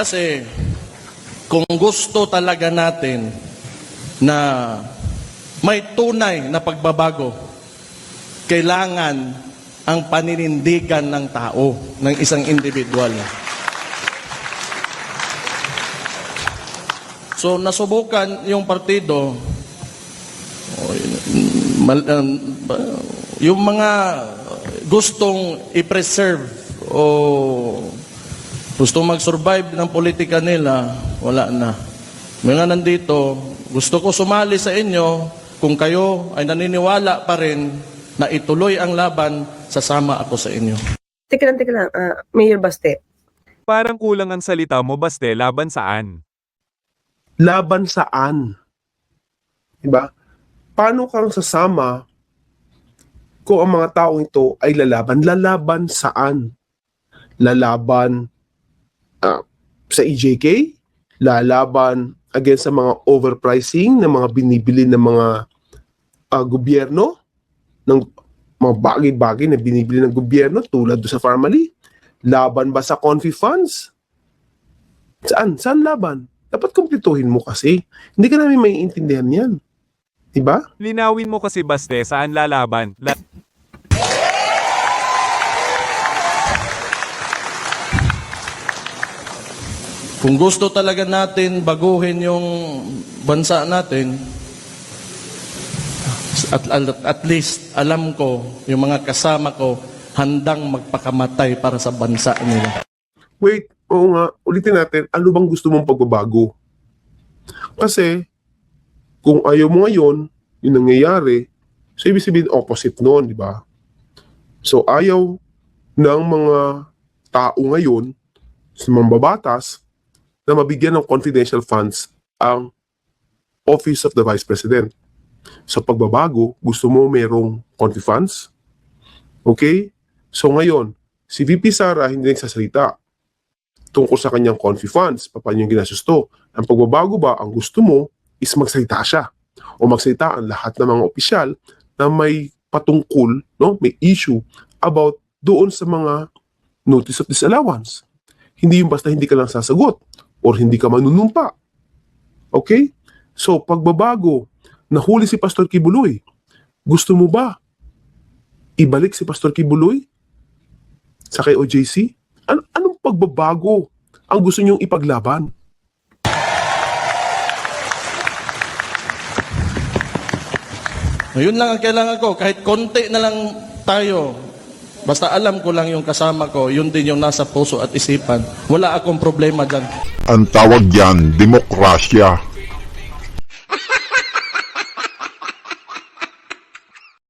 Kasi kung gusto talaga natin na may tunay na pagbabago, kailangan ang paninindigan ng tao, ng isang individual. So nasubukan yung partido, um, yung mga gustong i-preserve o gusto mag-survive ng politika nila, wala na. Mga nandito, gusto ko sumali sa inyo kung kayo ay naniniwala pa rin na ituloy ang laban, sasama ako sa inyo. Teka lang, teka lang. ah, Mayor Baste. Parang kulang ang salita mo, Baste, laban saan? laban saan? Diba? Paano kang sasama kung ang mga taong ito ay lalaban? Lalaban saan? Lalaban ah, sa EJK? Lalaban against sa mga overpricing ng mga binibili ng mga ah, gobyerno? ng mga bagay-bagay na binibili ng gobyerno tulad do sa family? Laban ba sa confi funds? Saan? Saan laban? Dapat kumpletuhin mo kasi. Hindi ka namin maiintindihan yan. Diba? Linawin mo kasi, Baste, saan lalaban? La- Kung gusto talaga natin baguhin yung bansa natin, at, at, at least alam ko, yung mga kasama ko, handang magpakamatay para sa bansa nila. Wait, oo nga, ulitin natin, ano bang gusto mong pagbabago? Kasi, kung ayaw mo ngayon, yung nangyayari, so ibig sabihin opposite noon, di ba? So ayaw ng mga tao ngayon, sa mga babatas, na mabigyan ng confidential funds ang Office of the Vice President. Sa pagbabago, gusto mo merong confi funds? Okay? So ngayon, si VP Sara hindi nagsasalita tungkol sa kanyang confi funds, paano yung ginasusto. Ang pagbabago ba, ang gusto mo is magsalita siya o magsalita ang lahat ng mga opisyal na may patungkol, no, may issue about doon sa mga notice of disallowance. Hindi yung basta hindi ka lang sasagot or hindi ka manunumpa. Okay? So, pagbabago, nahuli si Pastor Kibuloy. Gusto mo ba ibalik si Pastor Kibuloy sa kay OJC? An- anong pagbabago ang gusto niyong ipaglaban? Ayun lang ang kailangan ko. Kahit konti na lang tayo, basta alam ko lang yung kasama ko, yun din yung nasa puso at isipan. Wala akong problema dyan. Ang tawag yan, demokrasya.